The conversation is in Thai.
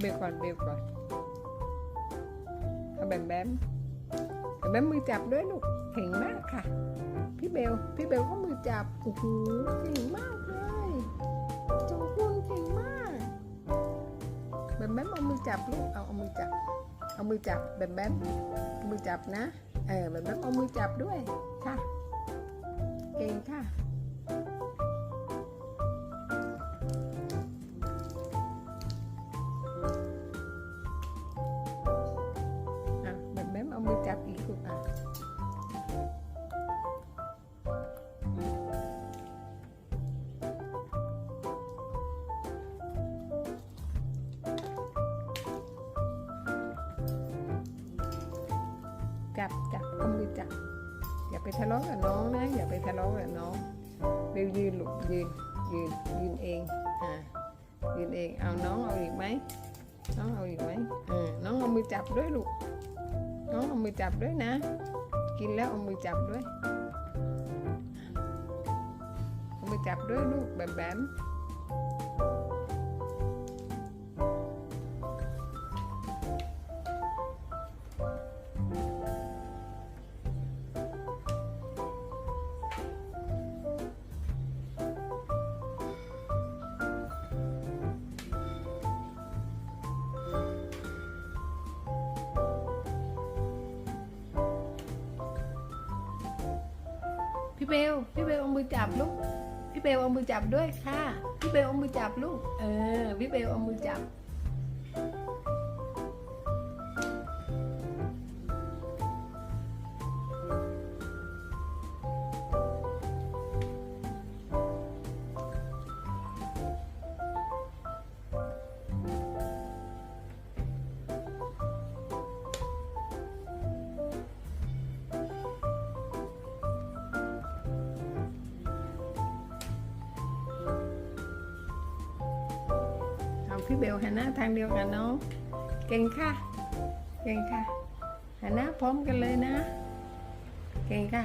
เบลก่อนเบลก่อนเอาแบมแบมแบมมือจับด้วยลูกเก่งมากค่ะ พี่เบลพี่เบลก็มือจับโอ้โหเก่งมากเลยจงคุณเก่งมากแบมแบมเอามือจับลูกเอาเอามือจับ เอามือจับแบมแบมมือจับนะเออแบมแบมเอามือจับด้วยค่ะ เก่งค่ะ จับอีกลูกอะจับจับเอามือจับอย่าไปทะเลาะกับน้องนะ อย่าไปทะเลาะกับน้องเร็วยืนลูกยืนยืนยืนเองอ่ายืนเองเอาน้องเอาอีกไหมน้องเอาอีกไหมอ่าน้องเอามือจับด้วยลูก น้องเอามือจับด้วยนะ กินแล้วเอามือจับด้วยเอามือจับด้วยลูกแบมแบม พี่เบล พี่เบลเอามือจับลูก พี่เบลเอามือจับด้วยค่ะ พี่เบลเอามือจับลูก เออ พี่เบลเอามือจับ พี่เบลหันหน้าทางเดียวกันเนาะเก่งค่ะ เก่งค่ะหันหน้าพร้อมกันเลยนะ เก่งค่ะ